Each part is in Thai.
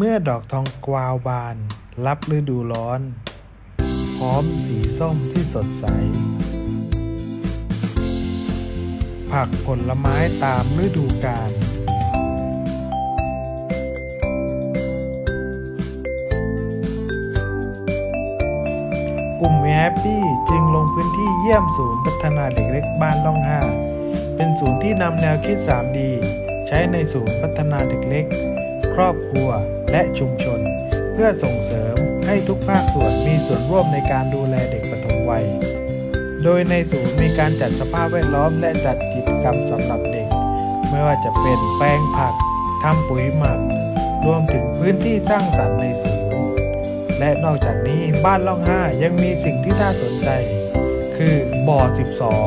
เมื่อดอกทองกวาวบาน รับฤดูร้อน พร้อมสีส้มที่สดใส ผักผลไม้ตามฤดูกาลกลุ่มแฮปปี้จึงลงพื้นที่เยี่ยมศูนย์พัฒนาเด็กเล็กบ้านล่องห้าเป็นศูนย์ที่นำแนวคิด 3D ใช้ในศูนย์พัฒนาเด็กเล็ก ครอบครัว และชุมชน เพื่อส่งเสริมให้ทุกภาคส่วนมีส่วนร่วมในการดูแลเด็กปฐมวัย โดยในศูนย์มีการจัดสภาพแวดล้อมและจัดกิจกรรมสำหรับเด็ก ไม่ว่าจะเป็นแปลงผักทำปุ๋ยหมัก รวมถึงพื้นที่สร้างสรรค์ในศูนย์และนอกจากนี้บ้านล่องห้ายังมีสิ่งที่น่าสนใจ คือบ่อ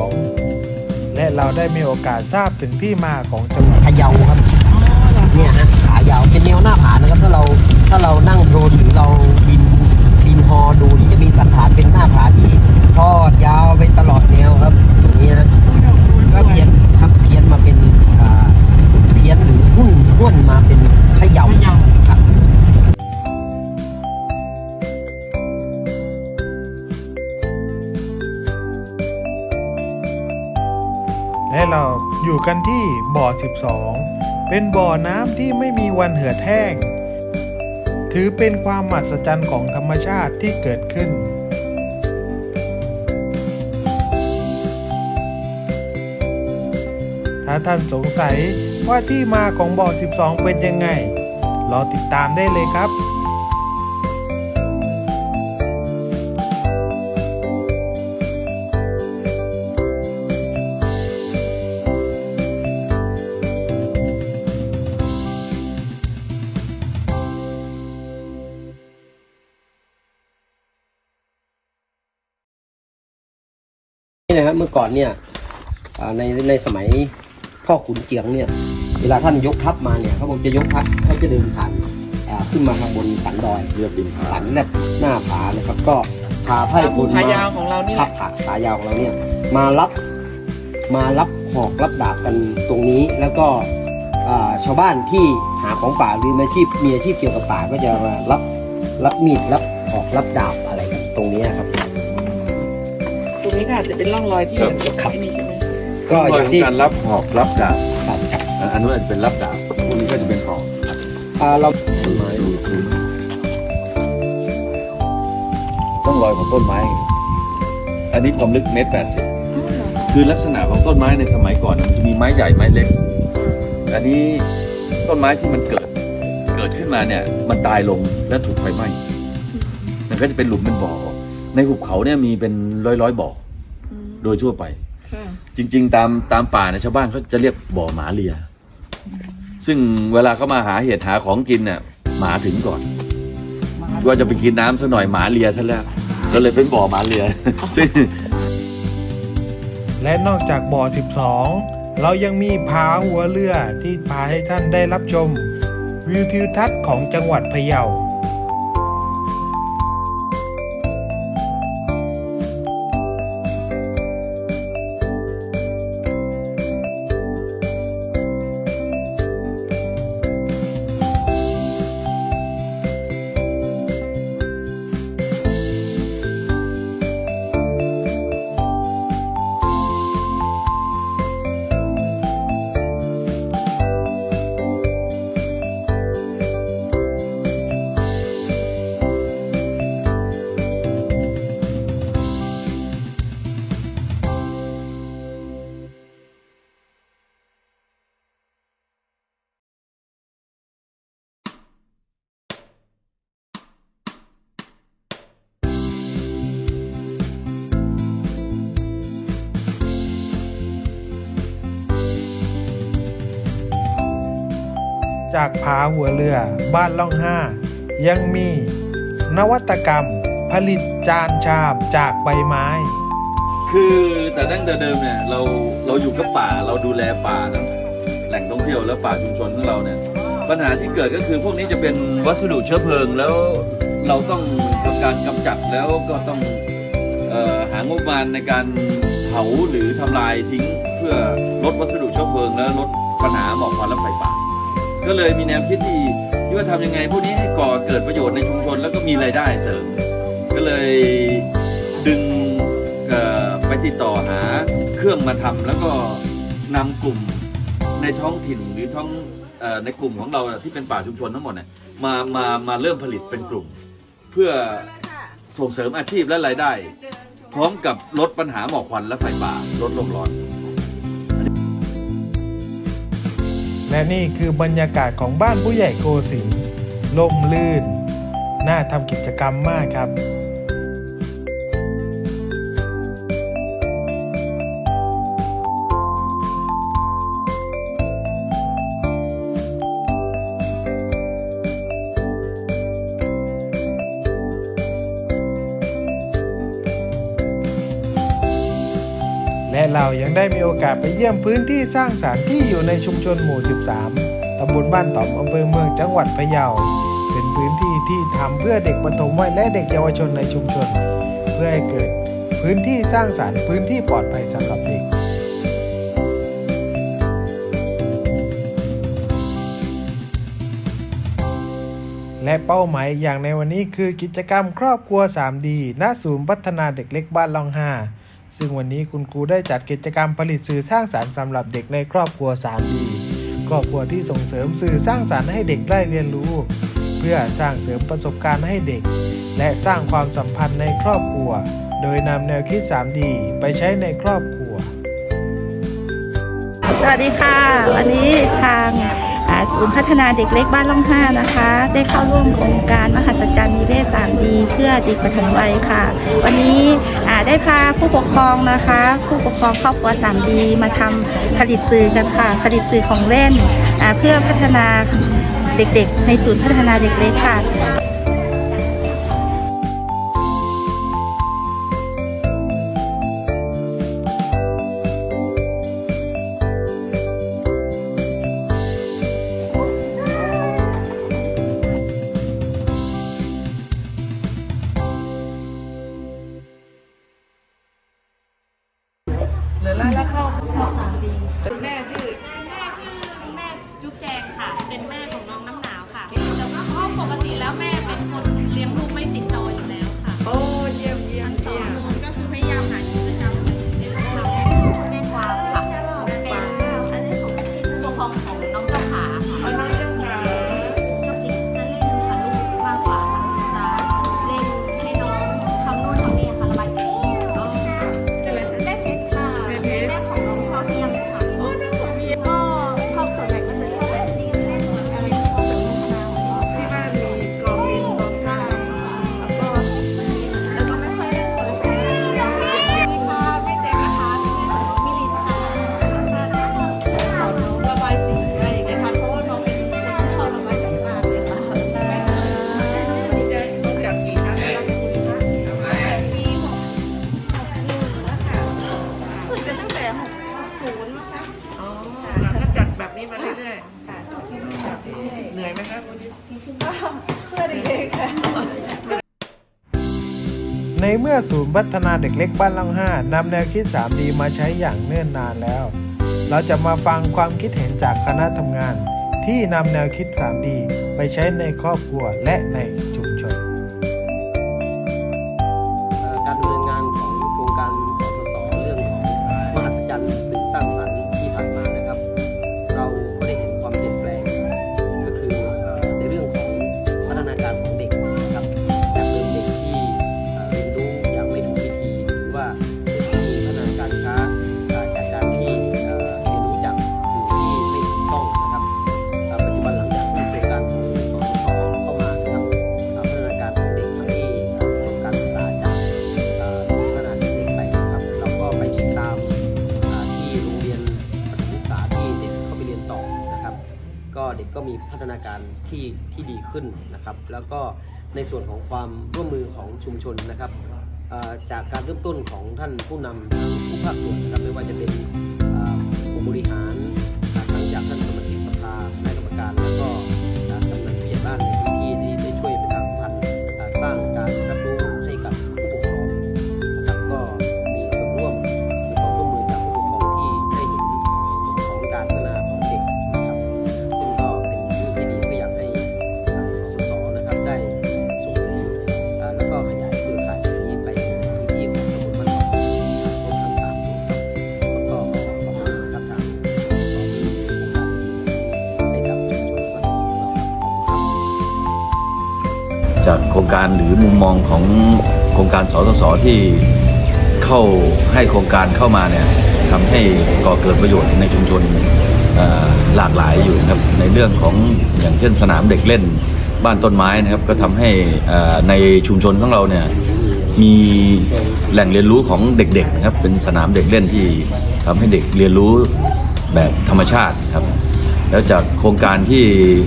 12 และเราได้มีโอกาสทราบถึงที่มาของจังหวัดพะเยาครับเนี่ยฮะ ยาวเป็นแนวหน้าผานะครับถ้าเราถ้าเรานั่งโดรนหรือเราบินบินฮอดูนี่จะมีสันฐานเป็นหน้าผาที่ทอดยาวไปตลอดแนวครับตรงนี้ฮะก็เพี้ยนครับเพี้ยนมาเป็นเพี้ยนหรือหุ้นห้วนมาเป็นพะเยาครับและเราอยู่กันที่บ่อ 12 เป็นบ่อน้ำที่ไม่มีวันเหือดแห้ง ถือเป็นความมหัศจรรย์ของธรรมชาติที่เกิดขึ้น ถ้าท่านสงสัยว่าที่มาของบ่อ 12 เป็นยังไง รอติดตามได้เลยครับ นี่นะครับเมื่อก่อนเนี่ยอ่าในในสมัยพ่อขุนเจียงเนี่ยเวลาท่านยกทัพมาเนี่ยเขาบอกจะยกทัพเขาจะเดินผ่านอ่าขึ้นมาทางบนสันดอยเรียบริมผาสันแลบหน้าผานะครับ ก็พาไพร่พลขายาวมาของเรานี่แหขัละบผาขายาวของเราเนี่ยมารับมารับหอกรับดาบกันตรงนี้แล้วก็อ่าชาวบ้านที่หาของป่าหรือมีอาชีพมีอาชีพเกี่ยวกับป่าก็จะมารับรับมีดรับหอกรับดาบอะไรกันตรงนี้ครับต รงนี้ก็อาจจะเป็นร่องรอยที่ครับเหมือนกับครับที่นี่ใช่ไหมก็ก็อย่อาย่างงที่การรับหอกรับดาบครับอะอันนู้นอาจจะเป็นรับดาบพวกนี้ก็จะเป็นหอกอ่าเราต้นไม้ดูพื้นต้องรอยของต้นไม้ อันนี้ความลึกเมตรแปดสิบคือลักษณะของต้นไม้ในสมัยก่อนมันจะมีไม้ใหญ่ไม้เล็ก อันนี้ต้นไม้ที่มันเกิดเกิดขึ้นมาเนี่ย มันตายลงแล้วถูกไฟไหม้มันก็จะเป็นหลุมเป็นบ่อ ในหุบเขาเนี่ยมีเป็นร้อยร้อยๆบ่ออืมโดยทั่วไป ค่ะจริง ๆ ตามตามป่าเนี่ยชาวบ้านเขาจะเรียกบ่อหมาเลีย ซึ่งเวลาเขามาหาเห็ดหาของกินเนี่ยหมาถึงก่อน ว่าจะไปกินน้ำซะหน่อยหมาเลียซะแล้วก็เลยเป็นบ่อหมาเลีย ซึ่ง และนอกจากบ่อ 12 เรายังมีผาหัวเรือที่พาให้ท่านได้รับชม วิวทิวทัศน์ของจังหวัดพะเยา จากผาหัวเรือบ้านล่องห้า ยังมี นวัตกรรม ผลิตจานชามจากใบไม้ คือแต่ดั้งแต่เดิมเนี่ยเราเราอยู่กับป่าเราดูแลป่านะแหล่งท่องเที่ยวและป่าชุมชนของเราเนี่ยปัญหาที่เกิดก็คือพวกนี้จะเป็นวัสดุเชื้อเพลิงแล้วเราต้องทำการกำจัดแล้วก็ต้องออหางบประมาณในการเผาหรือทำลายทิ้ง เพื่อลดวัสดุเชื้อเพลิงแล้วลดปัญหาหมอกควันและไฟป่า ก็เลยมีแนวคิดที่ที่ว่าว่าทำยังไงพวกนี้ให้ก่อเกิดประโยชน์ในชุมชนแล้วก็มีรายได้เสริม ก็เลยดึงไปติดต่อหาเครื่องมาทำแล้วก็นำกลุ่มในท้องถิ่นหรือท้องอในกลุ่มของเราที่เป็นป่าชุมชนทั้งหมดเนี่ยมามามาเริ่มผลิตเป็นกลุ่ม เพื่อส่งเสริมอาชีพและรายได้ พร้อมกับลดปัญหาหมอกควันและไฟป่าลดโลกร้อน และนี่คือบรรยากาศของบ้านผู้ใหญ่โกสินล่มลื่น น่าทำกิจกรรมมากครับ เรายังได้มีโอกาสไปเยี่ยมพื้นที่สร้างสารรค์ที่อยู่ในชุมชนหมู่ 13 ตำบลบ้านต่อมอำเภอเมืองจังหวัดพะเยา เป็นพื้นที่ที่ทำเพื่อเด็กปฐมวัยและเด็กเยาวชนในชุมชน เพื่อให้เกิดพื้นที่สร้างสารรค์พื้นที่ปลอดภัยสำหรับเด็กและเป้าหมายอย่างในวันนี้คือกิจกรรมครอบครัว 3D ณ ศูนย์พัฒนาเด็กเล็กบ้านลองห้า ซึ่งวันนี้คุณครูได้จัดกิจกรรมผลิตสื่อสร้างสารรค์สำหรับเด็กในครอบครัว 3D ครอบครัวที่ส่งเสริมสื่อสร้างสารรค์ให้เด็กได้เรียนรู้ เพื่อสร้างเสริมประสบการณ์ให้เด็ก และสร้างความสัมพันธ์ในครอบครัว โดยนำแนวคิด 3D ไปใช้ในครอบครัว สวัสดีค่ะ วันนี้ทาง ศูนย์พัฒนาเด็กเล็กบ้านล่องห้านะคะ ได้เข้าร่วมโครงการมหัศจรรย์นิเวศ 3D เพื่อเด็กปฐมวัยค่ะ วันนี้ได้พาผู้ปกครองนะคะ ผู้ปกครองครอบครัวสามดีมาทำผลิตสื่อกันค่ะ ผลิตสื่อของเล่นเพื่อพัฒนาเด็กๆ ในศูนย์พัฒนาเด็กเล็กค่ะ ไหมครับวันนี้เพื่อเด็กๆค่ะในเมื่อศูนย์พัฒนาเด็กเล็กบ้านล่องห้านำแนวคิด 3D มาใช้อย่างเนิ่นนานแล้ว เราจะมาฟังความคิดเห็นจากคณะทำงาน ที่นำแนวคิด 3D ไปใช้ในครอบครัวและในชุม ที่ที่ดีขึ้นนะครับ แล้วก็ในส่วนของความร่วมมือของชุมชนนะครับจากการเริ่มต้นของท่านผู้นำทั้งผู้ภาคส่วนนะครับไม่ว่าจะเป็นผู้บริหาร โครงการหรือมุมมองของโครงการสสสที่เข้าให้โครงการเข้ามาเนี่ยทำให้ก่อเกิดประโยชน์ในชุมชนหลากหลายอยู่นะครับในเรื่องของอย่างเช่นสนามเด็กเล่นบ้านต้นไม้นะครับก็ทำให้ในชุมชนของเราเนี่ยมีแหล่งเรียนรู้ของเด็กๆนะครับเป็นสนามเด็กเล่นที่ทำให้เด็กเรียนรู้แบบธรรมชาติครับ แล้วจากโครงการที่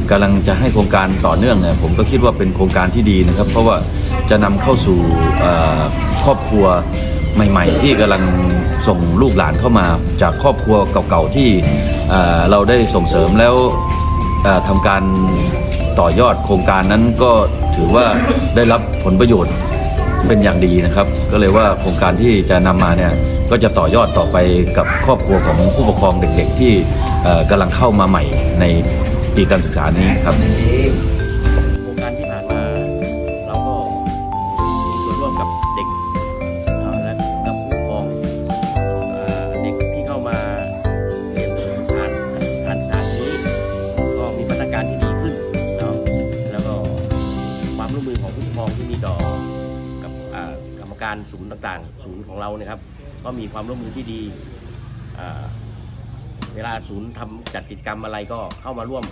กำลังจะให้โครงการต่อเนื่องเนี่ยผมก็คิดว่าเป็นโครงการที่ดีนะครับ เพราะว่าจะนำเข้าสู่ครอบครัวใหม่ ๆ ที่กำลังส่งลูกหลานเข้ามา จากครอบครัวเก่าๆที่เราได้ส่งเสริมแล้วเอ่อทำการต่อยอดโครงการนั้นก็ถือว่าได้รับผลประโยชน์ เป็นอย่างดีนะครับ ก็เลยว่าโครงการที่จะนำมาเนี่ยก็จะต่อยอดต่อไปกับครอบครัวของผู้ปกครองเด็กๆ ที่เอ่อกำลังเข้ามาใหม่ในปีการศึกษานี้ครับ การศูนย์ต่างๆ ศูนย์ของเราเนี่ยครับ ก็มีความร่วมมือที่ดี เวลาศูนย์ทำจัดกิจกรรมอะไรก็เข้ามาร่วม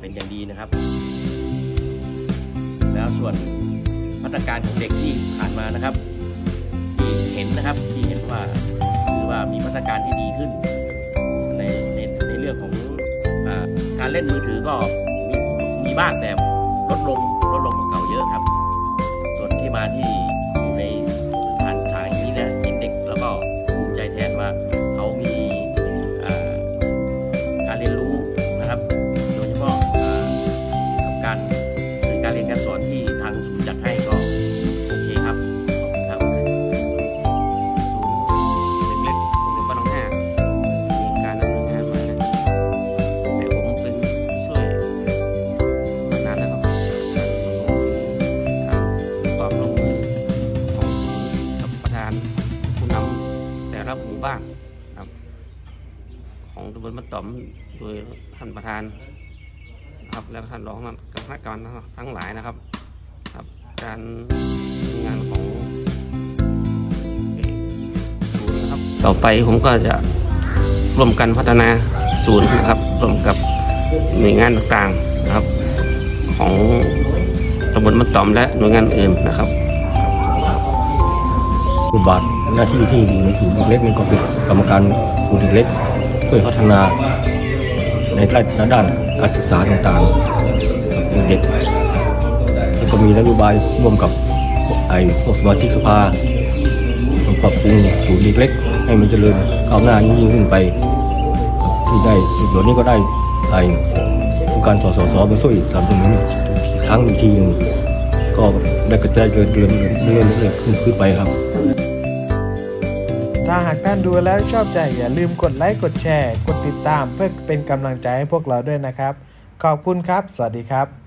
เป็นอย่างดีนะครับ แล้วส่วนมาตรการของเด็กที่ผ่านมานะครับ ที่เห็นนะครับที่เห็นว่าคือว่ามีมาตรการที่ดีขึ้น ในในในเรื่องของอการเล่นมือถือก็มีมีบ้างแต่ลดลงลดลงกว่าเก่าเยอะครับ ส่วนที่มาที่ อมโดยท่านประธานครับและท่านรองกับคณะกรรมการทั้งหลายนะครับ ครับ การทำงานของศูนย์นะครับ ต่อไปผมก็จะร่วมกันพัฒนาศูนย์นะครับร่วมกับหน่วยงานต่างๆนะครับ ของตำบลมะตอมและหน่วยงานอื่นนะครับบทบาทหน้าที่ที่อยู่ในศูนย์เด็กเล็กนี่ก็เป็นกรรมการศูนย์เด็กเล็กเพื่อพัฒนา ในด้านการศึกษาต่างๆกับเด็กแล้วก็มีนโยบายร่วมกับไอ้พวกสมาชิกสภาปรับปรุงศูนย์เด็กเล็กให้มันเจริญก้าวหน้ายิ่งขึ้นไป ที่ได้เดี๋ยวนี้ก็ได้ไอ้โครงการสสสมาช่วยสนับสนุนอีกครั้งอีกทีหนึ่งก็ได้กระจายเรื่อยๆเรื่อยๆขึ้นไปครับ หากท่านดูแล้วชอบใจอย่าลืมกดไลค์กดแชร์ กดติดตามเพื่อเป็นกำลังใจให้พวกเราด้วยนะครับ ขอบคุณครับ สวัสดีครับ